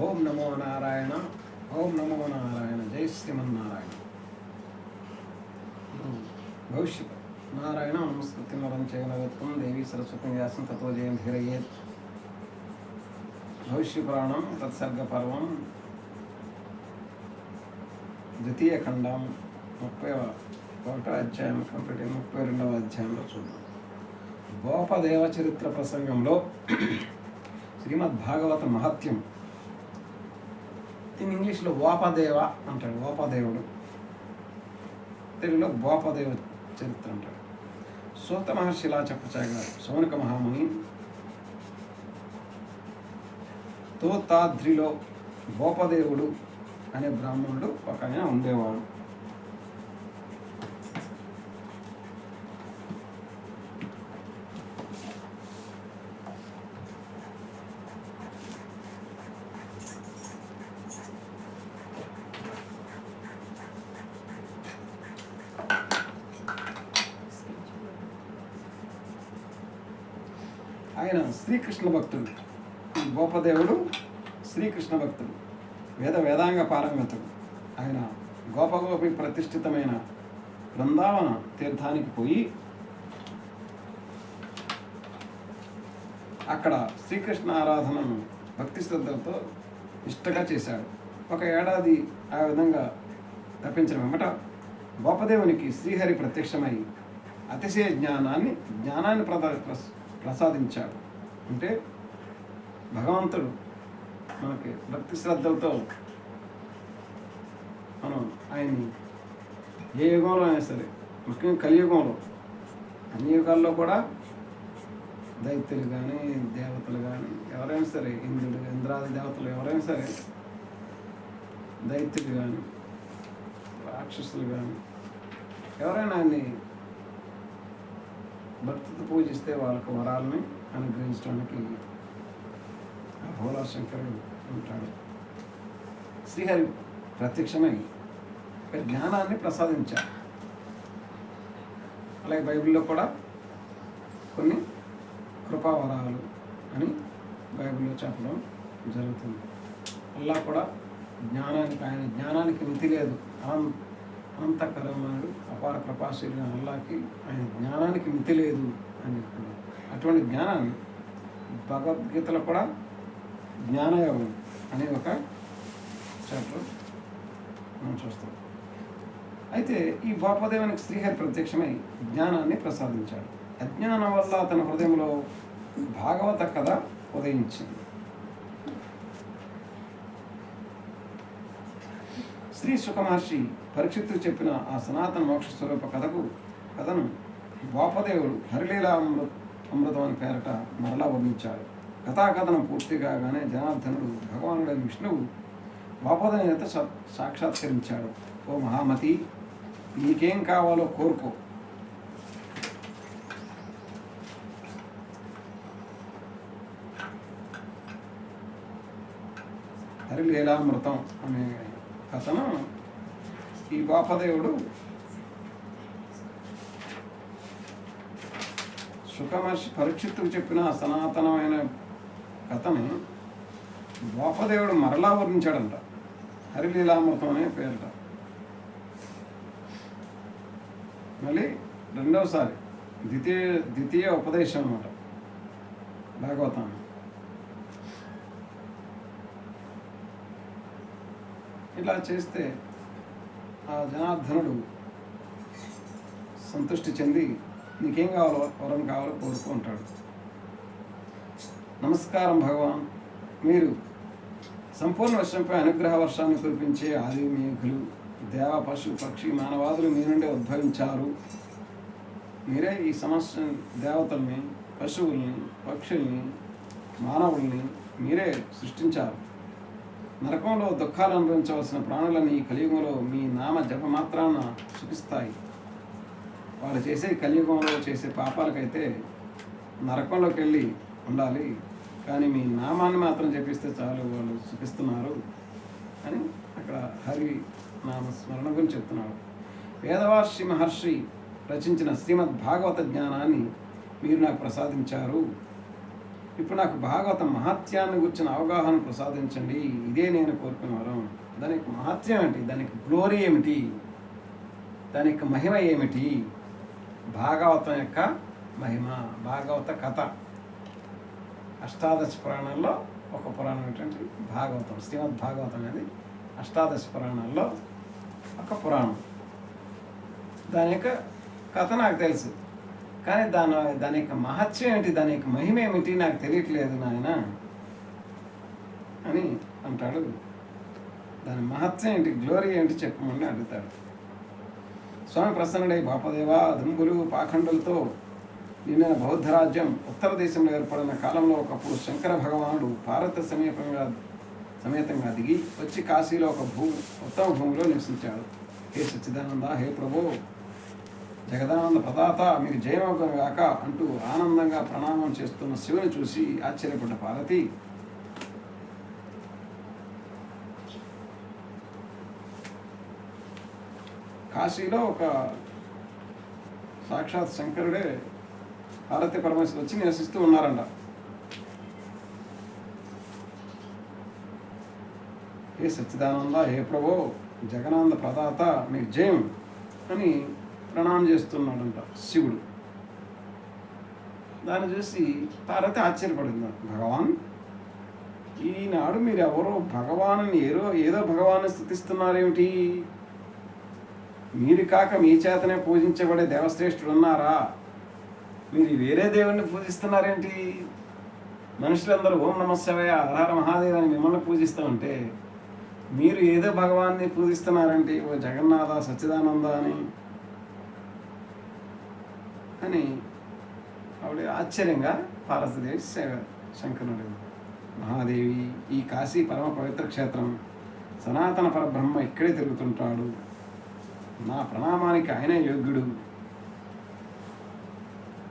ఓం నమో నారాయణ ఓం నమో నారాయణ జై శ్రీమన్నారాయణ. భవిష్యత్. నారాయణ నమస్కృతి నరం చేయనవత్వం దేవి సరస్వతి వ్యాసం తత్వ జయం ధీరయేత్ భవిష్య పురాణం తత్సర్గ పర్వం ద్వితీయ ఖండం ముప్పై ఒకటో అధ్యాయం కంప్లీట్ ముప్పై రెండవ అధ్యాయంలో చూద్దాం. గోపదేవ చరిత్ర ప్రసంగంలో శ్రీమద్ భాగవత మహత్యం దీని ఇంగ్లీష్లో ఓపదేవ అంటాడు. ఓపదేవుడు తెలుగులో గోపదేవ చరిత్ర అంటాడు. సూత మహర్షి ఇలా చెప్పచాగా సౌనక మహాముని. తోతాద్రిలో గోపదేవుడు అనే బ్రాహ్మణుడు ఒక ఆయన ఉండేవాడు. ఆయన శ్రీకృష్ణ భక్తుడు గోపదేవుడు శ్రీకృష్ణ భక్తుడు వేద వేదాంగ పారంగతుడు ఆయన గోపగోపి ప్రతిష్ఠితమైన బృందావన తీర్థానికి పోయి అక్కడ శ్రీకృష్ణ ఆరాధనను భక్తి శ్రద్ధలతో ఇష్టగా చేశాడు. ఒక ఏడాది ఆ విధంగా తప్పించిన వెంబట గోపదేవునికి శ్రీహరి ప్రత్యక్షమై అతిశయ జ్ఞానాన్ని జ్ఞానాన్ని ప్రద ప్రసాదించాడు. అంటే భగవంతుడు మనకి భక్తి శ్రద్ధలతో మనం ఆయన్ని ఏ యుగంలో అయినా సరే ముఖ్యంగా కలియుగంలో అన్ని యుగాల్లో కూడా దైత్యులు కానీ దేవతలు కానీ ఎవరైనా సరే ఇంద్రుడు ఇంద్రాది దేవతలు ఎవరైనా సరే దైత్యులు కానీ రాక్షసులు కానీ ఎవరైనా ఆయన్ని భక్తితో పూజిస్తే వాళ్ళకు వరాలని అనుగ్రహించడానికి ఆ భోలా శంకరుడు ఉంటాడు. శ్రీహరి ప్రత్యక్షమై జ్ఞానాన్ని ప్రసాదించారు అలాగే బైబిల్లో కూడా కొన్ని కృపావరాలు అని బైబిల్లో చెప్పడం జరుగుతుంది. అల్లా కూడా జ్ఞానానికి ఆయన జ్ఞానానికి మితి లేదు. అనం అనంతకరమాడు అపార కృపాశీలు అల్లాకి ఆయన జ్ఞానానికి మితి లేదు అని చెప్పాడు. అటువంటి జ్ఞానాన్ని భగవద్గీతలో కూడా జ్ఞానయోగం అనే ఒక చాప్టర్ మనం చూస్తాం. అయితే ఈ గోపదేవునికి శ్రీహరి ప్రత్యక్షమై జ్ఞానాన్ని ప్రసాదించాడు. అజ్ఞానం వల్ల తన హృదయంలో భాగవత కథ ఉదయించింది. శ్రీ సుఖమహర్షి పరీక్షిత్తు చెప్పిన ఆ సనాతన మోక్ష స్వరూప కథకు కథను గోపదేవుడు హరిలీలామృత్ అమృత అమృతం అని పేరట మరలా వర్ణించాడు. కథాకథనం పూర్తి కాగానే జనార్దనుడు భగవానుడైన విష్ణువు గోపదేవునితో సాక్షాత్కరించాడు. ఓ మహామతి నీకేం కావాలో కోరుకో. హరిలీలామృతం అనే కథను ఈ వాపదేవుడు సుఖమహర్షి పరీక్షిత్తుకు చెప్పిన సనాతనమైన కథని గోపదేవుడు మరలా వర్ణించాడంట. హరిలీలామృతం అనే పేరుట. మళ్ళీ రెండవసారి ద్వితీయ ద్వితీయ ఉపదేశం అన్నమాట. భాగవతాన్ని ఇలా చేస్తే ఆ జనార్దనుడు సంతృష్టి చెంది నీకేం కావాలో వరం కావాలో కోరుకుంటాడు నమస్కారం భగవాన్. మీరు సంపూర్ణ వర్షంపై అనుగ్రహ వర్షాన్ని కురిపించే ఆది మేఘులు దేవ పశు పక్షి మానవాదులు మీ నుండి ఉద్భవించారు. మీరే ఈ సమస్య దేవతల్ని పశువుల్ని పక్షుల్ని మానవుల్ని మీరే సృష్టించారు. నరకంలో దుఃఖాలు అనుభవించవలసిన ప్రాణులని ఈ కలియుగంలో మీ నామ జప మాత్రాన సుఖిస్తాయి. వాళ్ళు చేసే కలియుగంలో చేసే పాపాలకైతే నరకంలోకి వెళ్ళి ఉండాలి. కానీ మీ నామాన్ని మాత్రం చెప్పిస్తే చాలు వాళ్ళు సుఖిస్తున్నారు అని అక్కడ హరి నామస్మరణ గురించి చెప్తున్నాడు. వేదవాషి మహర్షి రచించిన శ్రీమద్ భాగవత జ్ఞానాన్ని మీరు నాకు ప్రసాదించారు. ఇప్పుడు నాకు భాగవత మహత్యాన్ని గురించిన అవగాహన ప్రసాదించండి. ఇదే నేను కోరుకున్న వరం. దానికి మహత్యం ఏంటి దానికి గ్లోరీ ఏమిటి? దానికి మహిమ ఏమిటి? భాగవతం యొక్క మహిమ భాగవత కథ. అష్టాదశ పురాణాల్లో ఒక పురాణం ఏంటంటే భాగవతం శ్రీమద్ భాగవతం అనేది అష్టాదశ పురాణాల్లో ఒక పురాణం. దాని యొక్క కథ నాకు తెలుసు. కానీ దాని దాని యొక్క మహత్యం ఏంటి దాని యొక్క మహిమ ఏమిటి నాకు తెలియట్లేదు నాయన అని అంటాడు. దాని మహత్యం ఏంటి గ్లోరీ ఏంటి చెప్పమని అడుగుతాడు. స్వామి ప్రసన్నుడై బాపదేవ దుంబులు పాఖండులతో నిన్న బౌద్ధ రాజ్యం ఉత్తర దేశంలో ఏర్పడిన కాలంలో ఒకప్పుడు శంకర భగవానుడు భారత సమీపంగా సమేతంగా దిగి వచ్చి కాశీలో ఒక భూ ఉత్తమ భూమిలో నివసించాడు. హే సచ్చిదానంద హే ప్రభు! జగదానంద ప్రదాత మీకు జయమోగం గాక అంటూ ఆనందంగా ప్రణామం చేస్తున్న శివుని చూసి ఆశ్చర్యపడ్డ పార్వతి కాశీలో ఒక సాక్షాత్ శంకరుడే పార్వతీ పరమేశ్వరు వచ్చి నివసిస్తూ ఉన్నారంట. ఏ సచ్చిదానంద ఏ ప్రభో జగనానంద ప్రదాత మీకు జయం అని ప్రణామం చేస్తున్నాడంట శివుడు. దాన్ని చూసి పార్వతి ఆశ్చర్యపడింది. భగవాన్ ఈనాడు మీరు ఎవరో భగవాను ఏదో ఏదో భగవాను స్థుతిస్తున్నారేమిటి? మీరు కాక మీ చేతనే పూజించబడే దేవశ్రేష్ఠుడు ఉన్నారా మీరు వేరే దేవుణ్ణి పూజిస్తున్నారేంటి? మనుషులందరూ ఓం నమ ఆధార మహాదేవ్ అని మిమ్మల్ని పూజిస్తూ ఉంటే మీరు ఏదో భగవాన్ని పూజిస్తున్నారంటే ఓ జగన్నాథ సచ్చిదానంద అని. అని ఆవిడ ఆశ్చర్యంగా పార్వతీదేవి సేవ శంకరుడు మహాదేవి ఈ కాశీ పరమ పవిత్ర క్షేత్రం సనాతన పరబ్రహ్మ ఇక్కడే తిరుగుతుంటాడు. నా ప్రణామానికి ఆయనే యోగ్యుడు.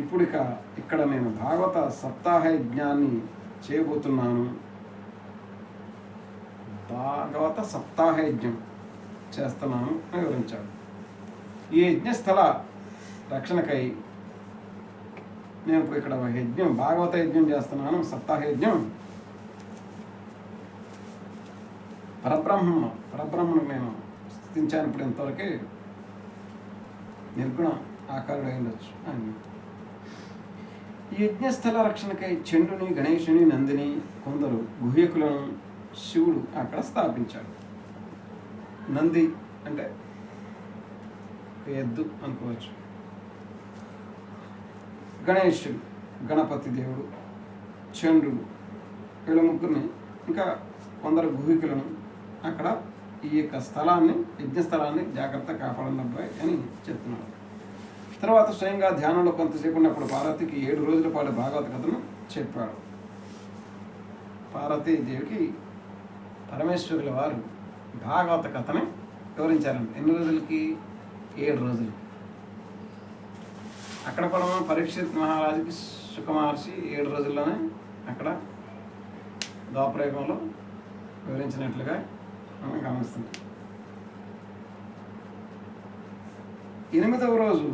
ఇప్పుడు ఇక ఇక్కడ నేను భాగవత సప్తాహ యజ్ఞాన్ని చేయబోతున్నాను. భాగవత సప్తాహ యజ్ఞం చేస్తున్నాను అని వివరించాడు. ఈ యజ్ఞస్థల రక్షణకై నేను ఇప్పుడు ఇక్కడ యజ్ఞం భాగవత యజ్ఞం చేస్తున్నాను సప్తాహ యజ్ఞం. పరబ్రహ్మ పరబ్రహ్మను నేను స్థుతించాను ఇప్పుడు ఇంతవరకే నిర్గుణ ఆకారుడు అయి ఉండొచ్చు. అని ఈ యజ్ఞస్థల రక్షణకై చండుని గణేశుని నందిని కొందరు గుహ్యకులను శివుడు అక్కడ స్థాపించాడు. నంది అంటే ఎద్దు అనుకోవచ్చు. గణేశుడు గణపతి దేవుడు చంద్రుడు వీళ్ళ ముగ్గురిని ఇంకా కొందరు గుహికులను అక్కడ ఈ యొక్క స్థలాన్ని యజ్ఞ స్థలాన్ని జాగ్రత్త కాపాడండి అబ్బాయి అని చెప్తున్నాడు. తర్వాత స్వయంగా ధ్యానంలో కొంతసేపు ఉన్నప్పుడు పార్వతికి ఏడు రోజుల పాటు భాగవత కథను చెప్పాడు పార్వతీదేవికి పరమేశ్వరుల వారు భాగవత కథని వివరించారండి ఎన్ని రోజులకి? ఏడు రోజులు అక్కడ కూడా పరీక్షిత్ మహారాజుకి సుఖ మహర్షి ఏడు రోజుల్లోనే అక్కడ ద్వాపరయుగంలో వివరించినట్లుగా మనం గమనిస్తున్నాం ఎనిమిదవ రోజు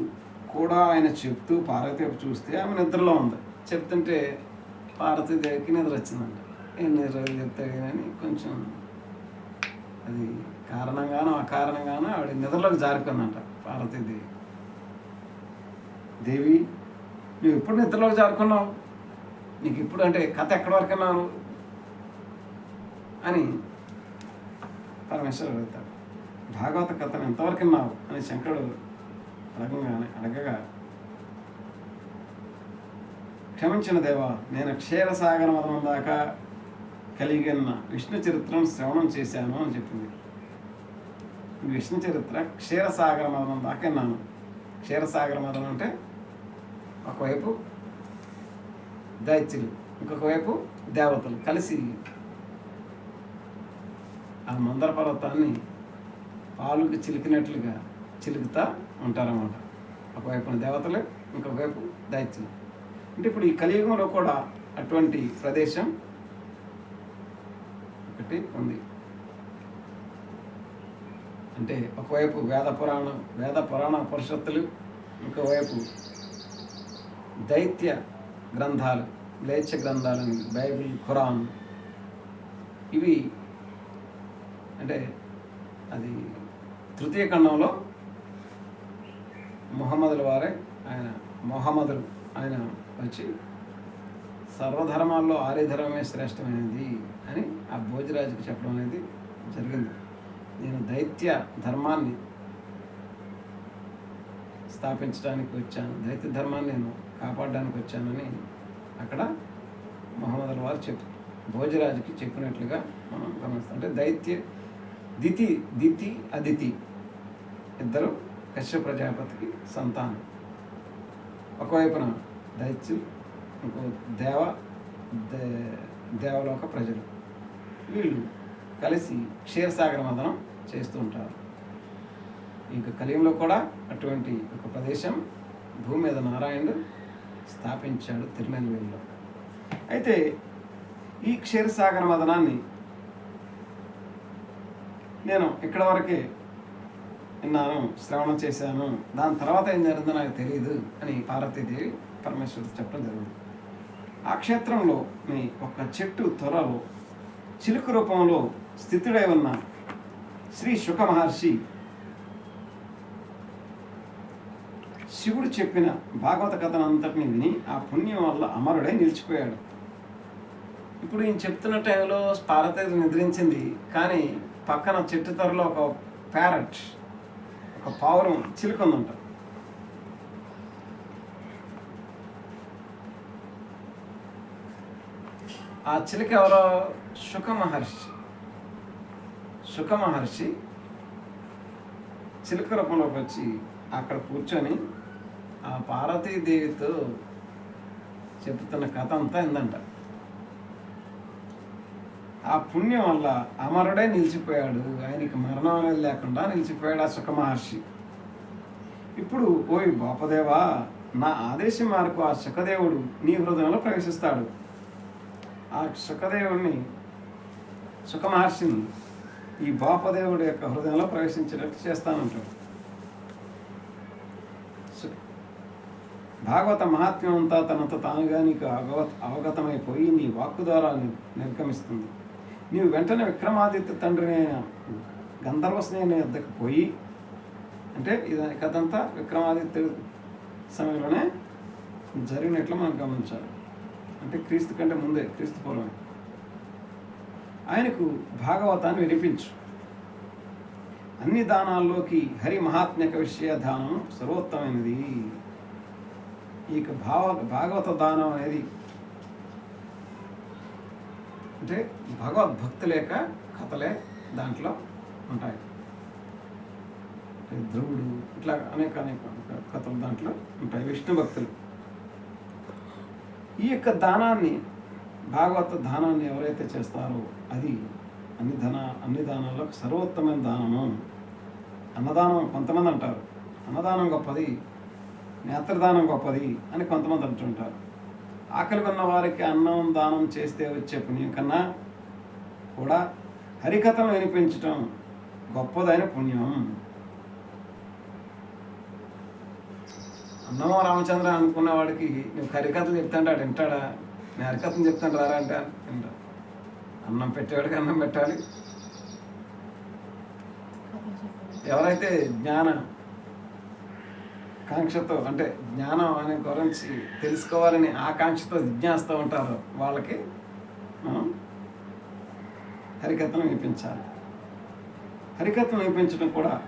కూడా ఆయన చెప్తూ పార్వతి చూస్తే ఆమె నిద్రలో ఉంది. చెప్తుంటే పార్వతీదేవికి నిద్ర వచ్చిందంట. ఎన్ని రోజులు చెప్తాడు కానీ కొంచెం అది కారణంగానో అకారణంగానో ఆవిడ నిద్రలోకి జారుకుందంట పార్వతీదేవి దేవి. నువ్వు ఎప్పుడు నిద్రలోకి జారుకున్నావు? నీకు ఇప్పుడు అంటే కథ ఎక్కడి వరకు అన్నావు అని పరమేశ్వరుడు అడుగుతాడు భాగవత కథను ఎంతవరకు విన్నావు? అని శంకరుడు అడగగానే అడగగా క్షమించిన దేవా నేను క్షీరసాగర మదనం దాకా కలిగిన విష్ణు చరిత్రను శ్రవణం చేశాను అని చెప్పింది. విష్ణు చరిత్ర క్షీరసాగర మదనం దాకా విన్నాను. క్షీరసాగర మదనం అంటే ఒకవైపు దైత్యులు ఇంకొక వైపు దేవతలు కలిసి ఆ మందర పర్వతాన్ని పాలుకి చిలికినట్లుగా చిలుకుతా ఉంటారన్నమాట. ఒకవైపున దేవతలు ఇంకొకవైపు దైత్యులు. అంటే ఇప్పుడు ఈ కలియుగంలో కూడా అటువంటి ప్రదేశం ఒకటి ఉంది. అంటే ఒకవైపు వేద పురాణం వేద పురాణ పరిషత్తులు ఇంకోవైపు దైత్య గ్రంథాలు లేచ గ్రంథాలు బైబిల్ ఖురాన్. ఇవి అంటే అది తృతీయ ఖండంలో మొహమ్మదుల వారే ఆయన మొహమ్మదులు ఆయన వచ్చి సర్వధర్మాల్లో ఆర్యధర్మమే శ్రేష్టమైనది అని ఆ భోజరాజుకి చెప్పడం అనేది జరిగింది. నేను దైత్య ధర్మాన్ని స్థాపించడానికి వచ్చాను. దైత్య ధర్మాన్ని నేను కాపాడడానికి వచ్చానని అక్కడ మహమ్మదుల వారు చెప్పు భోజరాజుకి చెప్పినట్లుగా మనం గమనిస్తాం. అంటే దైత్య దితి దితి అదితి. ఇద్దరు కశ్యప ప్రజాపతికి సంతానం. ఒకవైపున దైత్యులు ఇంకో దేవ దే- దేవలోక ప్రజలు. వీళ్ళు కలిసి క్షీరసాగర మదనం చేస్తూ ఉంటారు. ఇంకా కలియంలో కూడా అటువంటి ఒక ప్రదేశం భూమి మీద నారాయణుడు స్థాపించాడు తిరునెల్వేలిలో అయితే ఈ క్షీరసాగర మదనాన్ని నేను ఇక్కడ వరకే విన్నాను శ్రవణం చేశాను. దాని తర్వాత ఏం జరిగిందో నాకు తెలియదు అని పార్వతీదేవి పరమేశ్వరుడు చెప్పడం జరిగింది. ఆ క్షేత్రంలో మీ ఒక చెట్టు త్వరలో చిలుకు రూపంలో స్థితుడై ఉన్న శ్రీ శుక మహర్షి శివుడు చెప్పిన భాగవత కథను అంతటిని విని ఆ పుణ్యం వల్ల అమరుడై నిలిచిపోయాడు. ఇప్పుడు ఈయన చెప్తున్న టైంలో పార్వతీదేవి నిద్రించింది. కానీ పక్కన చెట్టు త్వరలో ఒక ప్యారెట్ ఒక పావురం చిలుకుందంట ఆ చిలుక ఎవరో? శుక మహర్షి శుక మహర్షి చిలుక రూపంలోకి వచ్చి అక్కడ కూర్చొని ఆ పార్వతీదేవితో చెప్తున్న కథ అంతా ఏందంట ఆ పుణ్యం వల్ల అమరుడే నిలిచిపోయాడు. ఆయనకి మరణం అనేది లేకుండా నిలిచిపోయాడు ఆ సుఖ మహర్షి. ఇప్పుడు ఓయ్ బాపదేవా నా ఆదేశం మేరకు ఆ సుఖదేవుడు నీ హృదయంలో ప్రవేశిస్తాడు. ఆ సుఖదేవుడిని సుఖ మహర్షిని ఈ బాపదేవుడి యొక్క హృదయంలో ప్రవేశించేటట్టు చేస్తానంటాడు. సు- భాగవత మహాత్మ్యం అంతా తనంత తానుగా నీకు అవగత అవగతమైపోయి నీ వాక్కు ద్వారా నిర్గమిస్తుంది. నీవు వెంటనే విక్రమాదిత్య తండ్రిని గంధర్వ స్నేహిని వద్దకు పోయి అంటే ఇది కథంతా విక్రమాదిత్య సమయంలోనే జరిగినట్లు మనం గమనించాలి. అంటే క్రీస్తు కంటే ముందే క్రీస్తు పూర్వమే ఆయనకు భాగవతాన్ని వినిపించు. అన్ని దానాల్లోకి హరి మహాత్మ్యక విషయ దానం సర్వోత్తమైనది. ఇక భావ భాగవత దానం అనేది అంటే భగవద్భక్తుల యొక్క కథలే దాంట్లో ఉంటాయి. ధ్రువుడు ఇట్లా అనేక అనేక కథలు దాంట్లో ఉంటాయి విష్ణు భక్తులు. ఈ యొక్క దానాన్ని భాగవత దానాన్ని ఎవరైతే చేస్తారో అది అన్ని ధన అన్ని దానాల్లో సర్వోత్తమైన దానము. అన్నదానం కొంతమంది అంటారు. అన్నదానం గొప్పది నేత్రదానం గొప్పది అని కొంతమంది అంటుంటారు. ఆకలి కొన్న వారికి అన్నం దానం చేస్తే వచ్చే పుణ్యం కన్నా కూడా హరికథను వినిపించటం గొప్పదైన పుణ్యం. అన్నమో రామచంద్ర అనుకున్న వాడికి నువ్వు హరికథలు చెప్తాంటే వింటాడా? నేను హరికథను చెప్తాను రారా అంటే వింటా. అన్నం పెట్టేవాడికి అన్నం పెట్టాలి. ఎవరైతే జ్ఞాన కాంక్షతో అంటే జ్ఞానం అనే గురించి తెలుసుకోవాలని ఆకాంక్షతో జిజ్ఞాస్తూ ఉంటారో వాళ్ళకి మనం హరికథను వినిపించాలి హరికథను వినిపించడం కూడా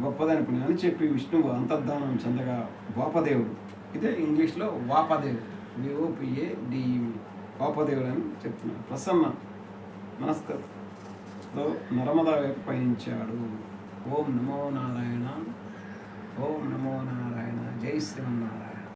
గొప్పదని పుణ్యం అని చెప్పి విష్ణువు అంతర్ధానం చెందగా వాపదేవుడు. ఇదే ఇంగ్లీష్లో వాపదేవుడు. విఓపిఏ డిఈవి గోపదేవుడు అని చెప్తున్నాడు ప్రసన్న మనస్కతో నర్మదా వైపు పయనించాడు. ఓం నమో నారాయణ. ఓం నమో నారాయణ. జై శ్రీమన్నారాయణ.